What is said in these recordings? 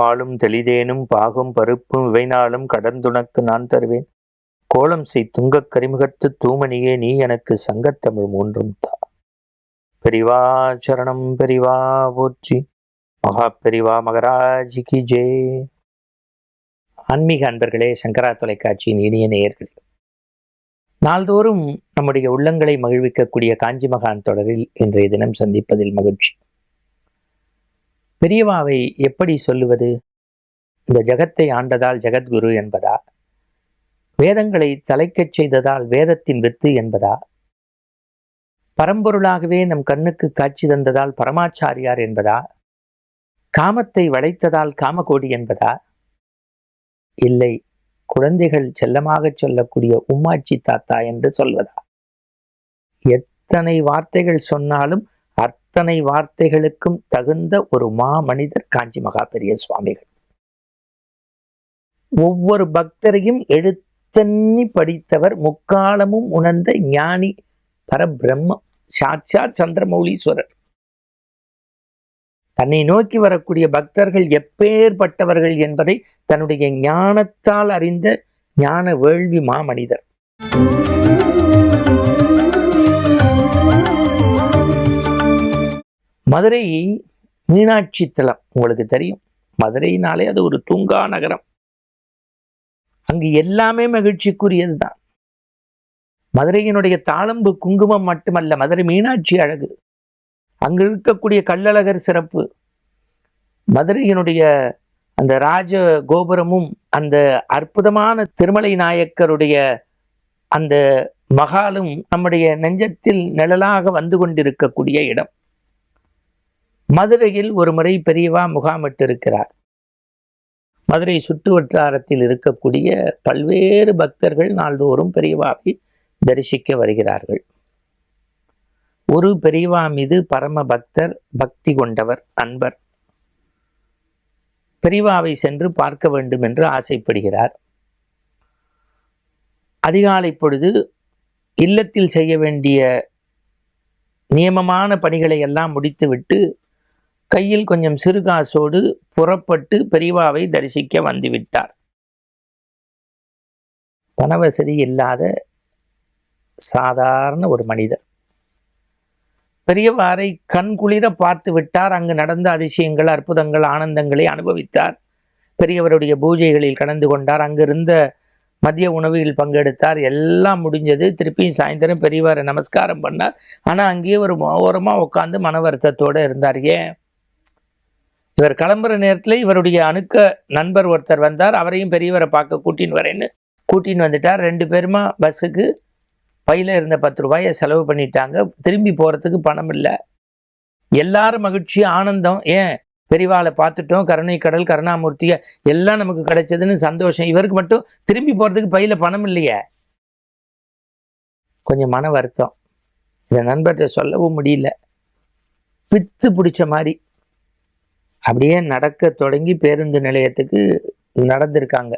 பாலும் தெளிதேனும் பாகும் பருப்பும் இவைனாலும் கடந்துனக்கு நான் தருவேன். கோலம் செய் துங்கக் கரிமுகத்து தூமணியே நீ எனக்கு சங்கத்தமிழ் மூன்றும் தா. பெரிவா சரணம் பெரிவா போற்றி. மகா பெரிவா மகராஜிக்கு ஜே. ஆன்மீக அன்பர்களே சங்கரா தொலைக்காட்சியின் இனிய நேயர்கள். நாள்தோறும் நம்முடைய உள்ளங்களை மகிழ்விக்கக்கூடிய காஞ்சி மகான் தொடரில் இன்றைய தினம் சந்திப்பதில் மகிழ்ச்சி. பெரியவாவை எப்படி சொல்லுவது? இந்த ஜகத்தை ஆண்டதால் ஜெகத்குரு என்பதா? வேதங்களை தலைக்கச் செய்ததால் வேதத்தின் வித்து என்பதா? பரம்பொருளாகவே நம் கண்ணுக்கு காட்சி தந்ததால் பரமாச்சாரியார் என்பதா? காமத்தை வளைத்ததால் காமகோடி என்பதா? இல்லை குழந்தைகள் செல்லமாகச் சொல்லக்கூடிய உம்மாச்சி தாத்தா என்று சொல்வதா? எத்தனை வார்த்தைகள் சொன்னாலும் அத்தனை வார்த்தைகளுக்கும் தகுந்த ஒரு மா மனிதர் காஞ்சி மகா பெரிய சுவாமிகள். ஒவ்வொரு பக்தரையும் எடுத்தன்னி படித்தவர் முக்காலமும் உணர்ந்த ஞானி பரபிரம்மம் சாட்சாத் சந்திரமௌலீஸ்வரர். தன்னை நோக்கி வரக்கூடிய பக்தர்கள் எப்பேற்பட்டவர்கள் என்பதை தன்னுடைய ஞானத்தால் அறிந்த ஞான வேள்வி மாமனிதர். மதுரை மீனாட்சி தலம் உங்களுக்கு தெரியும். மதுரையினாலே அது ஒரு தூங்கா நகரம். அங்கு எல்லாமே மகிழ்ச்சிக்குரியது தான் மதுரையினுடைய தாளம்பு குங்குமம் மட்டுமல்ல மதுரை மீனாட்சி அழகு. அங்கு இருக்கக்கூடிய கள்ளழகர் சிறப்பு. மதுரையினுடைய அந்த ராஜ கோபுரமும் அந்த அற்புதமான திருமலை நாயக்கருடைய அந்த மகாலும் நம்முடைய நெஞ்சத்தில் நிழலாக வந்து கொண்டிருக்கக்கூடிய இடம். மதுரையில் ஒரு முறை பெரியவா முகாமிட்டிருக்கிறார். மதுரை சுற்று வட்டாரத்தில் இருக்கக்கூடிய பல்வேறு பக்தர்கள் நாள்தோறும் பெரியவாவை தரிசிக்க வருகிறார்கள். ஒரு பெரியவா மீது பரம பக்தர் பக்தி கொண்டவர் அன்பர். பெரியவாவை சென்று பார்க்க வேண்டும் என்று ஆசைப்படுகிறார். அதிகாலை பொழுது இல்லத்தில் செய்ய வேண்டிய நியமமான பணிகளை எல்லாம் முடித்துவிட்டு கையில் கொஞ்சம் சிறுகாசோடு புறப்பட்டு பெரியவாவை தரிசிக்க வந்துவிட்டார். பணவசதி இல்லாத சாதாரண ஒரு மனிதர். பெரியவாரை கண்குளிர பார்த்து விட்டார். அங்கு நடந்த அதிசயங்கள் அற்புதங்கள் ஆனந்தங்களை அனுபவித்தார். பெரியவருடைய பூஜைகளில் கலந்து கொண்டார். அங்கிருந்த மதிய உணவில் பங்கெடுத்தார். எல்லாம் முடிஞ்சது. திருப்பியும் சாயந்தரம் பெரியவாரை நமஸ்காரம் பண்ணார். ஆனால் அங்கேயே ஒரு ஓரமாக உட்காந்து மன வருத்தத்தோடு இருந்தார். ஏன்? இவர் கிளம்புற நேரத்தில் இவருடைய அணுக்க நண்பர் ஒருத்தர் வந்தார். அவரையும் பெரியவரை பார்க்க கூட்டின்னு வரேன்னு கூட்டின்னு வந்துட்டார். ரெண்டு பேருமா பஸ்ஸுக்கு பையில் இருந்த பத்து ரூபாயை செலவு பண்ணிட்டாங்க. திரும்பி போகிறதுக்கு பணம் இல்லை. எல்லாரும் மகிழ்ச்சி ஆனந்தம். ஏன்? பெரிவாளை பார்த்துட்டோம். கருணை கடல் கருணாமூர்த்தியை எல்லாம் நமக்கு கிடைச்சதுன்னு சந்தோஷம். இவருக்கு மட்டும் திரும்பி போகிறதுக்கு பையில் பணம் இல்லையே. கொஞ்சம் மன வருத்தம். இதை நண்பர்கிட்ட சொல்லவும் முடியல. பித்து பிடிச்ச மாதிரி. அப்படியே நடக்க தொடங்கி பேருந்து நிலையத்துக்கு நடந்திருக்காங்க.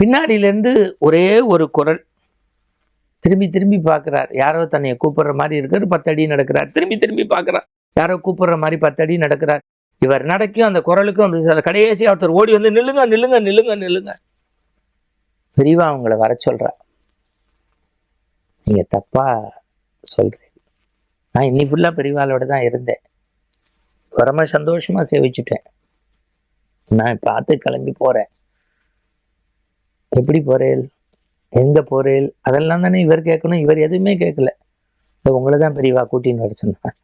பின்னாடியிலேருந்து ஒரே ஒரு குரல். திரும்பி திரும்பி பார்க்குறார். யாரோ தன்னை கூப்பிடுற மாதிரி இருக்கார் பத்தடி நடக்கிறார். திரும்பி திரும்பி பார்க்குறார். யாரோ கூப்பிடுற மாதிரி பத்தடி நடக்கிறார். இவர் நடக்கும் அந்த குரலுக்கும் அப்படி கடைசி ஒருத்தர் ஓடி வந்து நில்லுங்க நில்லுங்க நில்லுங்க நில்லுங்க. பெரியவா அவங்கள வர சொல்கிறார் நீங்கள் தப்பாக சொல்கிறீங்க நான் இன்னி ஃபுல்லாக பெரியவாளோட தான் இருந்தேன். பரம சந்தோஷமா சேவிச்சுட்டேன். நான் பார்த்து கிளம்பி போறேன். எப்படி போகிறேன் எங்க போறேன் அதெல்லாம் தானே இவர் கேட்கணும். இவர் எதுவுமே கேட்கல. உங்களை தான் பெரியவா கூட்டின்னு வர சொன்னேன்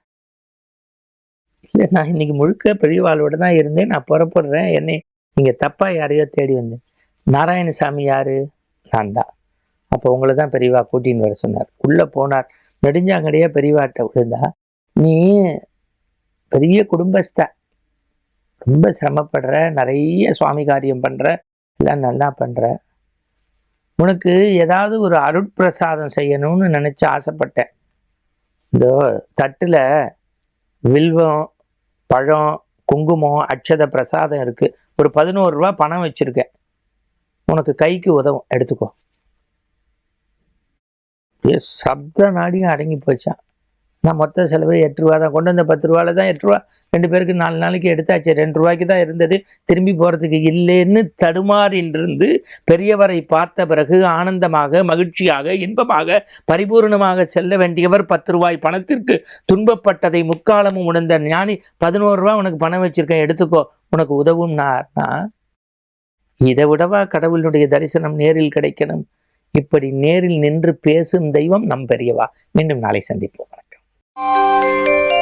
இல்லை நான் இன்னைக்கு முழுக்க பெரியவாளோட தான் இருந்தேன். நான் புறப்படுறேன். என்னை நீங்க தப்பா யாரையோ தேடி வந்தேன். நாராயணசாமி யாரு? நான் தான். அப்போ உங்களை தான் பெரியவா கூட்டின்னு வர சொன்னார். உள்ள போனார். நெடுஞ்சாங்கடையா பெரியவாட்ட விழுந்தா நீ பெரிய குடும்பஸ்த. ரொம்ப சிரமப்படுற நிறைய சுவாமி காரியம் பண்ணுற எல்லாம் நல்லா பண்ணுற உனக்கு ஏதாவது ஒரு அருட்பிரசாதம் செய்யணும்னு நினச்சி ஆசைப்பட்டேன். இந்த தட்டில் வில்வம் பழம் குங்குமம் அட்சத பிரசாதம் இருக்குது ஒரு பதினோரு ரூபா பணம் வச்சுருக்கேன். உனக்கு கைக்கு உதவும். எடுத்துக்கோ. சப்த நாடியும் அடங்கி போச்சான் நான் மொத்த செலவு எட்டு ரூபா தான் கொண்டு வந்த பத்து ரூபால தான் எட்டு ரூபா. ரெண்டு பேருக்கு நாலு நாளைக்கு எடுத்தாச்சு. ரெண்டு ரூபாய்க்கு தான் இருந்தது. திரும்பி போகிறதுக்கு இல்லைன்னு தடுமாறின்றிருந்து பெரியவரை பார்த்த பிறகு ஆனந்தமாக மகிழ்ச்சியாக இன்பமாக பரிபூர்ணமாக செல்ல வேண்டியவர் பத்து ரூபாய் பணத்திற்கு துன்பப்பட்டதை முக்காலமும் உணர்ந்த ஞானி பதினோரு ரூபா உனக்கு பணம் வச்சிருக்கேன் எடுத்துக்கோ. உனக்கு உதவும்னார்னா இதை விடவா கடவுளுடைய தரிசனம் நேரில் கிடைக்கணும். இப்படி நேரில் நின்று பேசும் தெய்வம் நம் பெரியவா. மீண்டும் நாளை சந்திப்போம். Música